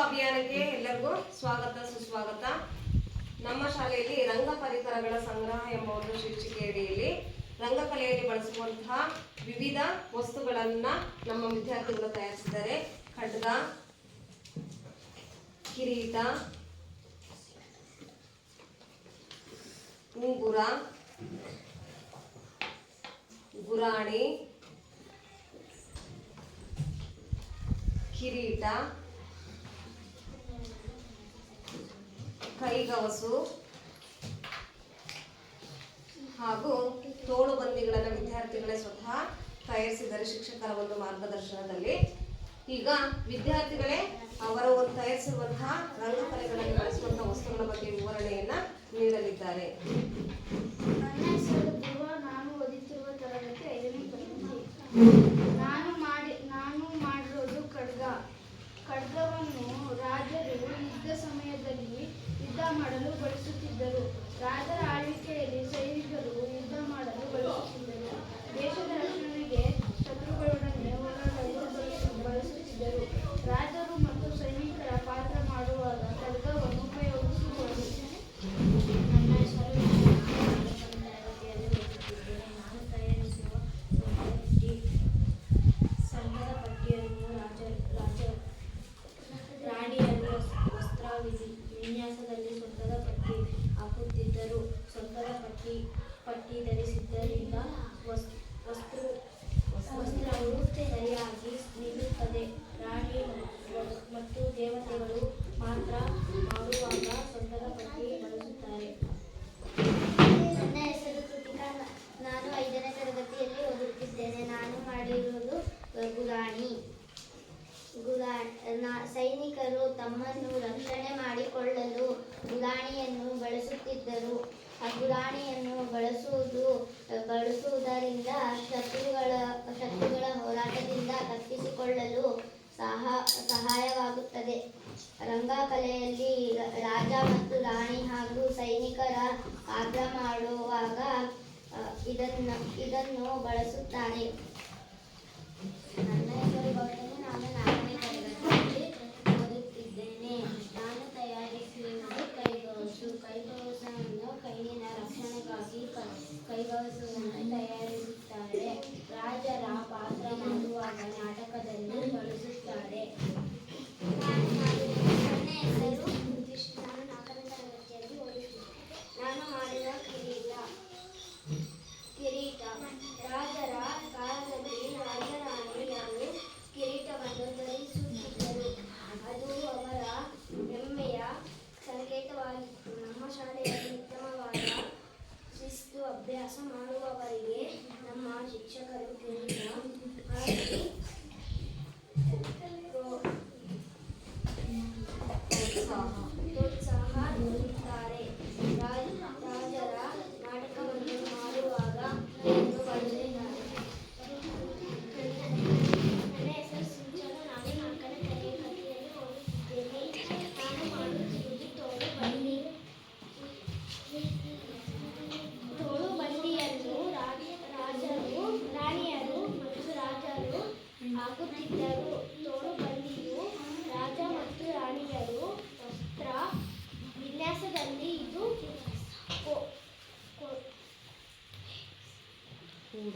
ಅಭಿಯಾನಕ್ಕೆ ಎಲ್ಲರಿಗೂ ಸ್ವಾಗತ, ಸುಸ್ವಾಗತ. ನಮ್ಮ ಶಾಲೆಯಲ್ಲಿ ರಂಗ ಪರಿಕರಗಳ ಸಂಗ್ರಹ ಎಂಬ ಒಂದು ಶೀರ್ಷಿಕೆ ಅಡಿಯಲ್ಲಿ ರಂಗಕಲೆಯಲ್ಲಿ ಬಳಸುವಂತಹ ವಿವಿಧ ವಸ್ತುಗಳನ್ನ ನಮ್ಮ ವಿದ್ಯಾರ್ಥಿಗಳು ತಯಾರಿಸಿದ್ದಾರೆ. ಖಡ್ಗ, ಕಿರೀಟ, ಉಂಗುರ, ಗುರಾಣಿ, ಕಿರೀಟ. ಕೈಗವಸು ಹಾಗೂ ತೋಳು ಬಂದಿಗಳನ್ನು ವಿದ್ಯಾರ್ಥಿಗಳೇ ಸ್ವತಃ ತಯಾರಿಸಿದ್ದಾರೆ ಶಿಕ್ಷಕರ ಒಂದು ಮಾರ್ಗದರ್ಶನದಲ್ಲಿ. ಈಗ ವಿದ್ಯಾರ್ಥಿಗಳೇ ಅವರ ಒಂದು ತಯಾರಿಸಿರುವಂತಹ ರಂಗಕಲೆಗಳಲ್ಲಿ ಬಳಸುವಂತಹ ವಸ್ತುಗಳ ಬಗ್ಗೆ ವಿವರಣೆಯನ್ನ ನೀಡಲಿದ್ದಾರೆ. ನಾನು ಓದುತ್ತಿರುವ ತರಗತಿ ಐದನೇ ತರಗತಿ ನಾನು ಮಾಡಿ ನಾನು ಮಾಡಿರೋದು ಖಡ್ಗ ಖಡ್ಗವನ್ನು ರಾಜರು ಯುದ್ಧ ಸಮಯದಲ್ಲಿ ಯುದ್ಧ ಮಾಡಲು ಬಳಸುತ್ತಿದ್ದರು. ರಾಜರ ಆಳ್ವಿಕೆಯಲ್ಲಿ ಸೈನಿಕರು ಯುದ್ಧ ಮಾಡಲು ಬಳಸುತ್ತಿದ್ದರು. ದೇಶದ ರಕ್ಷಣೆಗೆ ಶತ್ರುಗಳೊಡನೆ ಹೋರಾಡಲು ಬಳಸು- ಬಳಸುತ್ತಿದ್ದರು. ರಾಜರು ಮತ್ತು ಸೈನಿಕರ ಪಾತ್ರ ಮಾಡುವಾಗ ಖಡ್ಗವನ್ನು ಉಪಯೋಗಿಸುವರು ನನ್ನ ಹೆಸರು ತರಗತಿಯಲ್ಲಿ ನಾನು ತಯಾರಿಸುವ ಸಂಘದ ಪಟ್ಟಿಯನ್ನು ರಾಜ ರಾಜ ರಾಣಿಯರು ವಸ್- ವಸ್ತ್ರ ವಿನ್ಯಾಸದಲ್ಲಿ ಸೊಂಟದ ಪಟ್ಟಿ ಹಾಕುತ್ತಿದ್ದರು ಸೊಂಟದ ಪಟ್ಟಿ ಪಟ್ಟಿ ಧರಿಸಿದ್ದರಿಂದ ವಸ್ ವಸ್ತು ವಸ್ತ್ರವು ಸರಿಯಾಗಿ ನಿಲ್ಲುತ್ತದೆ. ರಾಣಿ ಮತ್ತು ದೇವತೆಗಳು ಮಾತ್ರ ಮಾಡುವಾಗ ಸೊಂಟದ ಪಟ್ಟಿ ಬಳಸುತ್ತಾರೆ ನನ್ನ ಹೆಸರು ಕೃತಿಕಾ. ನಾನು ಐದನೇ ತರಗತಿಯಲ್ಲಿ ಓದುತ್ತಿದ್ದೇನೆ. ನಾನು ಮಾಡಿರುವುದು ಗುರಾಣಿ. ಸೈನಿಕರು ತಮ್ಮನ್ನು ರಕ್ಷಣೆ ಮಾಡಿಕೊಳ್ಳಲು ಗುರಾಣಿಯನ್ನು ಬಳಸುತ್ತಿದ್ದರು. ಗುರಾಣಿಯನ್ನು ಬಳಸುವುದು, ಬಳಸುವುದರಿಂದ ಶತ್ರುಗಳ ಶತ್ರುಗಳ ಹೋರಾಟದಿಂದ ತಪ್ಪಿಸಿಕೊಳ್ಳಲು ಸಹ, ಸಹಾಯವಾಗುತ್ತದೆ. ರಂಗಕಲೆಯಲ್ಲಿ ರಾಜ ಮತ್ತು ರಾಣಿ ಹಾಗೂ ಸೈನಿಕರ ಪಾತ್ರ ಮಾಡುವಾಗ ಇದನ್ನು ಇದನ್ನು ಬಳಸುತ್ತಾರೆ ನನ್ನ ಹೆಸರು ಗೌತಮಿ ನಾನು ನಾಲ್ಕನೇ ತರಗತಿಯಲ್ಲಿ ಓದುತ್ತಿದ್ದೇನೆ ನಾನು ತಯಾರಿಸಿರುವುದು ಕೈಗವಸು ಕೈಗವಸವನ್ನು ಕೈಯಿನ ರಕ್ಷಣೆಗಾಗಿ ಕ- ಕೈಗವಸವನ್ನು ತಯಾರಿಸುತ್ತಾರೆ. ರಾಜರ ಪಾತ್ರ ಮಾಡುವಾಗ ನಾಟಕದಲ್ಲಿ ಬಳಸುತ್ತಾರೆ. ನನ್ನ ಹೆಸರು ನಾನು ಮಾಡಿದ ಕಿರೀಟ. ರಾಜರ ಕಾಲದಲ್ಲಿ ರಾಜರಾಣಿಯರು ಕಿರೀಟವನ್ನು ಧರಿಸುತ್ತಿದ್ದರು ಹಾಕುತ್ತಿದ್ದರು ತೋಳು ಬಂಡಿಯು ರಾಜ ಮತ್ತು ರಾಣಿಯರು ವಸ್ತ್ರ ವಿನ್ಯಾಸದಲ್ಲಿ ಇದು ಕೋ- ಕೋ- ಕೂಡ